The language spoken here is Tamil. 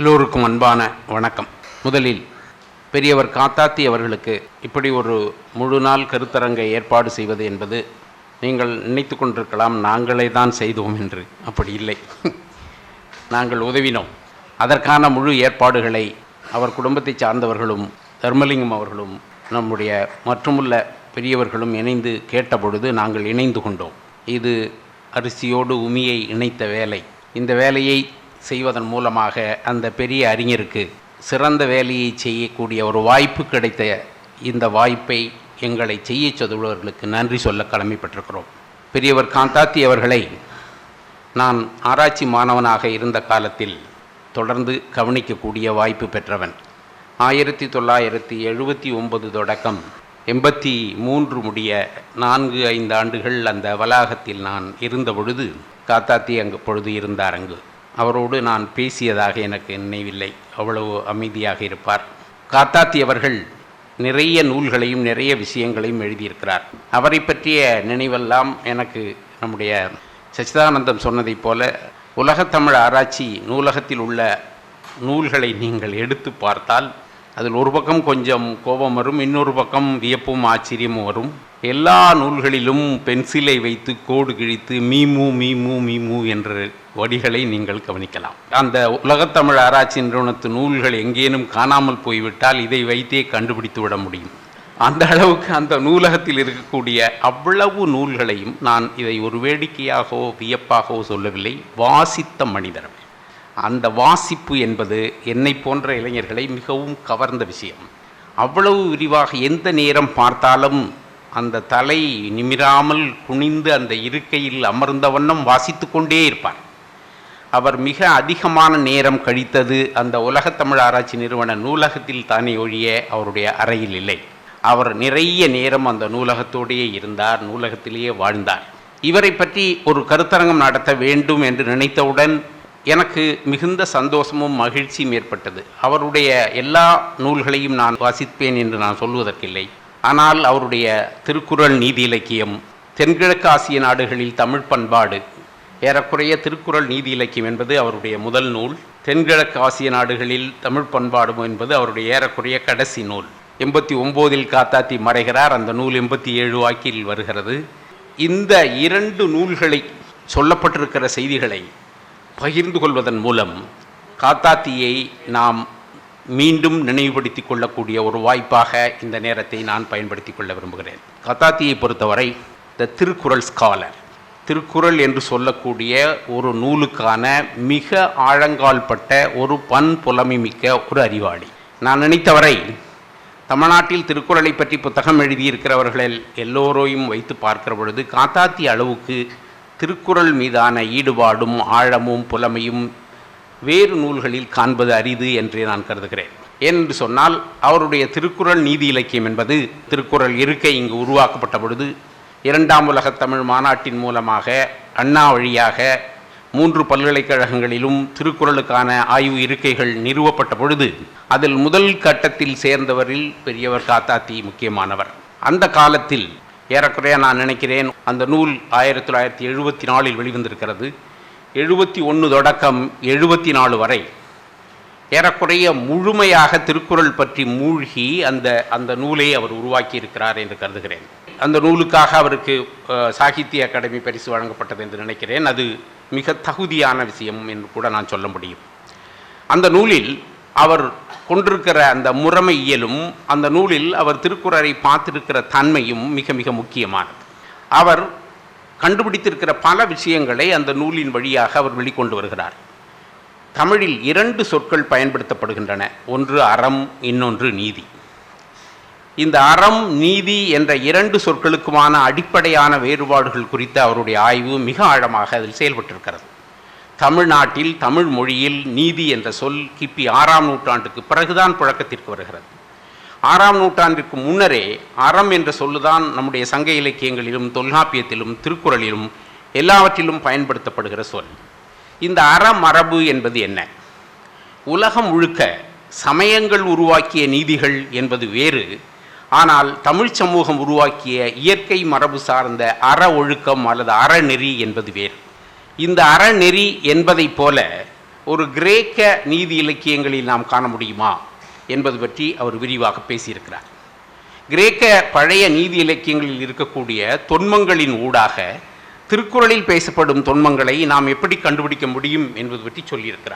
எல்லோருக்கும் அன்பான வணக்கம். முதலில் பெரியவர் காத்தாத்தி அவர்களுக்கு இப்படி ஒரு முழு நாள் கருத்தரங்கை ஏற்பாடு செய்வது என்பது நீங்கள் நினைத்து கொண்டிருக்கலாம் நாங்களே தான் செய்தோம் என்று. அப்படி இல்லை. நாங்கள் உதவினோம். அதற்கான முழு ஏற்பாடுகளை அவர் குடும்பத்தை சார்ந்தவர்களும் தர்மலிங்கம் அவர்களும் நம்முடைய மற்றுமுள்ள பெரியவர்களும் இணைந்து கேட்டபொழுது நாங்கள் இணைந்து கொண்டோம். இது அரிசியோடு உமியை இணைத்த வேலை. இந்த வேலையை செய்வதன் மூலமாக அந்த பெரிய அறிஞருக்கு சிறந்த வேலையை செய்யக்கூடிய ஒரு வாய்ப்பு கிடைத்த இந்த வாய்ப்பை எங்களை செய்ய சொல்பவர்களுக்கு நன்றி சொல்ல கடமைப்பட்டிருக்கிறோம். பெரியவர் காந்தாத்தி அவர்களை நான் ஆராய்ச்சி மாணவனாக இருந்த காலத்தில் தொடர்ந்து கவனிக்கக்கூடிய வாய்ப்பு பெற்றவன். ஆயிரத்தி தொள்ளாயிரத்தி எழுபத்தி ஒன்பது தொடக்கம் எண்பத்தி மூன்று முடிய நான்கு ஐந்து ஆண்டுகள் அந்த வளாகத்தில் நான் இருந்த பொழுது காத்தாத்தி அங்கு பொழுது இருந்தார் அங்கு. அவரோடு நான் பேசியதாக எனக்கு நினைவில்லை. அவ்வளவு அமைதியாக இருப்பார். காத்தாத்தி அவர்கள் நிறைய நூல்களையும் நிறைய விஷயங்களையும் எழுதியிருக்கிறார். அவரை பற்றிய நினைவெல்லாம் எனக்கு நம்முடைய சச்சிதானந்தம் சொன்னதைப் போல உலகத்தமிழ் ஆராய்ச்சி நூலகத்தில் உள்ள நூல்களை நீங்கள் எடுத்து பார்த்தால் அதில் ஒரு பக்கம் கொஞ்சம் கோபம் வரும் இன்னொரு பக்கம் வியப்பும் ஆச்சரியமும் வரும். எல்லா நூல்களிலும் பென்சிலை வைத்து கோடு கிழித்து மீமு மீமு மீமு என்ற வடிகளை நீங்கள் கவனிக்கலாம். அந்த உலகத்தமிழ் ஆராய்ச்சி நிறுவனத்து நூல்கள் எங்கேனும் காணாமல் போய்விட்டால் இதை வைத்தே கண்டுபிடித்து விட முடியும். அந்த அளவுக்கு அந்த நூலகத்தில் இருக்கக்கூடிய அவ்வளவு நூல்களையும் நான் இதை ஒரு வேடிக்கையாகவோ வியப்பாகவோ சொல்லவில்லை. வாசித்த மனிதர் அந்த வாசிப்பு என்பது என்னை போன்ற இளைஞர்களை மிகவும் கவர்ந்த விஷயம். அவ்வளவு விரிவாக எந்த நேரம் பார்த்தாலும் அந்த தலை நிமிராமல் குனிந்து அந்த இருக்கையில் அமர்ந்த வண்ணம் வாசித்து கொண்டே இருப்பார். அவர் மிக அதிகமான நேரம் கழித்தது அந்த உலகத்தமிழ் ஆராய்ச்சி நிறுவன நூலகத்தில் தானே ஒழிய அவருடைய அறையில் இல்லை. அவர் நிறைய நேரம் அந்த நூலகத்தோடையே இருந்தார் நூலகத்திலேயே வாழ்ந்தார். இவரை பற்றி ஒரு கருத்தரங்கம் நடத்த வேண்டும் என்று நினைத்தவுடன் எனக்கு மிகுந்த சந்தோஷமும் மகிழ்ச்சியும் ஏற்பட்டது. அவருடைய எல்லா நூல்களையும் நான் வாசிப்பேன் என்று நான் சொல்வதற்கில்லை. ஆனால் அவருடைய திருக்குறள் நீதி இலக்கியம் தென்கிழக்கு ஆசிய நாடுகளில் தமிழ் பண்பாடு ஏறக்குறைய திருக்குறள் நீதி இலக்கியம் என்பது அவருடைய முதல் நூல் தென்கிழக்கு ஆசிய நாடுகளில் தமிழ் பண்பாடும் என்பது அவருடைய ஏறக்குறைய கடைசி நூல். எண்பத்தி ஒம்போதில் காத்தாத்தி மறைகிறார் அந்த நூல் எண்பத்தி ஏழு வாக்கில் வருகிறது. இந்த இரண்டு நூல்களை சொல்லப்பட்டிருக்கிற செய்திகளை பகிர்ந்து கொள்வதன் மூலம் காத்தாத்தியை நாம் மீண்டும் நினைவுபடுத்திக் கொள்ளக்கூடிய ஒரு வாய்ப்பாக இந்த நேரத்தை நான் பயன்படுத்திக் கொள்ள விரும்புகிறேன். காத்தாத்தியை பொறுத்தவரை த திருக்குறள் ஸ்காலர் திருக்குறள் என்று சொல்லக்கூடிய ஒரு நூலுக்கான மிக ஆழங்கால்பட்ட ஒரு பன் புலமை மிக்க ஒரு அறிவாளி. நான் நினைத்தவரை தமிழ்நாட்டில் திருக்குறளை பற்றி புத்தகம் எழுதியிருக்கிறவர்கள் எல்லோரையும் வைத்து பார்க்கிற பொழுது காத்தாத்தி அளவுக்கு திருக்குறள் மீதான ஈடுபாடும் ஆழமும் புலமையும் வேறு நூல்களில் காண்பது அரிது என்றே நான் கருதுகிறேன். ஏனென்று சொன்னால் அவருடைய திருக்குறள் நீதி இலக்கியம் என்பது திருக்குறள் இருக்கை இங்கு உருவாக்கப்பட்ட பொழுது இரண்டாம் உலகத் தமிழ் மாநாட்டின் மூலமாக அண்ணா வழியாக மூன்று பல்கலைக்கழகங்களிலும் திருக்குறளுக்கான ஆய்வு இருக்கைகள் நிறுவப்பட்ட பொழுது அதில் முதல் கட்டத்தில் சேர்ந்தவரில் பெரியவர் காத்தாத்தி முக்கியமானவர். அந்த காலத்தில் ஏறக்குறைய நான் நினைக்கிறேன் அந்த நூல் ஆயிரத்தி தொள்ளாயிரத்தி எழுபத்தி நாலில் வெளிவந்திருக்கிறது. எழுபத்தி ஒன்று தொடக்கம் எழுபத்தி நாலு வரை. ஏறக்குறைய முழுமையாக திருக்குறள் பற்றி மூழ்கி அந்த அந்த நூலை அவர் உருவாக்கி இருக்கிறார் என்று கருதுகிறேன். அந்த நூலுக்காக அவருக்கு சாகித்ய அகாடமி பரிசு வழங்கப்பட்டது என்று நினைக்கிறேன். அது மிக தகுதியான விஷயம் என்று கூட நான் சொல்ல முடியும். அந்த நூலில் அவர் கொண்டிருக்கிற அந்த முறைமையியலும் அந்த நூலில் அவர் திருக்குறளை பார்த்திருக்கிற தன்மையும் மிக மிக முக்கியமானது. அவர் கண்டுபிடித்திருக்கிற பல விஷயங்களை அந்த நூலின் வழியாக அவர் வெளிக்கொண்டு வருகிறார். தமிழில் இரண்டு சொற்கள் பயன்படுத்தப்படுகின்றன. ஒன்று அறம் இன்னொன்று நீதி. இந்த அறம் நீதி என்ற இரண்டு சொற்களுக்குமான அடிப்படையான வேறுபாடுகள் குறித்த அவருடைய ஆய்வு மிக ஆழமாக அதில் செயல்பட்டிருக்கிறது. தமிழ்நாட்டில் தமிழ் மொழியில் நீதி என்ற சொல் கிபி ஆறாம் நூற்றாண்டுக்கு பிறகுதான் புழக்கத்திற்கு வருகிறது. ஆறாம் நூற்றாண்டிற்கு முன்னரே அறம் என்ற சொல்லுதான் நம்முடைய சங்க இலக்கியங்களிலும் தொல்காப்பியத்திலும் திருக்குறளிலும் எல்லாவற்றிலும் பயன்படுத்தப்படுகிற சொல். இந்த அறமரபு என்பது என்ன? உலகம் முழுக்க சமயங்கள் உருவாக்கிய நீதிகள் என்பது வேறு. ஆனால் தமிழ் சமூகம் உருவாக்கிய இயற்கை மரபு சார்ந்த அற ஒழுக்கம் அல்லது அறநெறி என்பது வேறு. இந்த அறநெறி என்பதைப் போல ஒரு கிரேக்க நீதி இலக்கியங்களில் நாம் காண முடியுமா என்பது பற்றி அவர் விரிவாக பேசியிருக்கிறார். கிரேக்க பழைய நீதி இலக்கியங்களில் இருக்கக்கூடிய தொன்மங்களின் ஊடாக திருக்குறளில் பேசப்படும் தொன்மங்களை நாம் எப்படி கண்டுபிடிக்க முடியும் என்பது பற்றி சொல்லியிருக்கிறார்.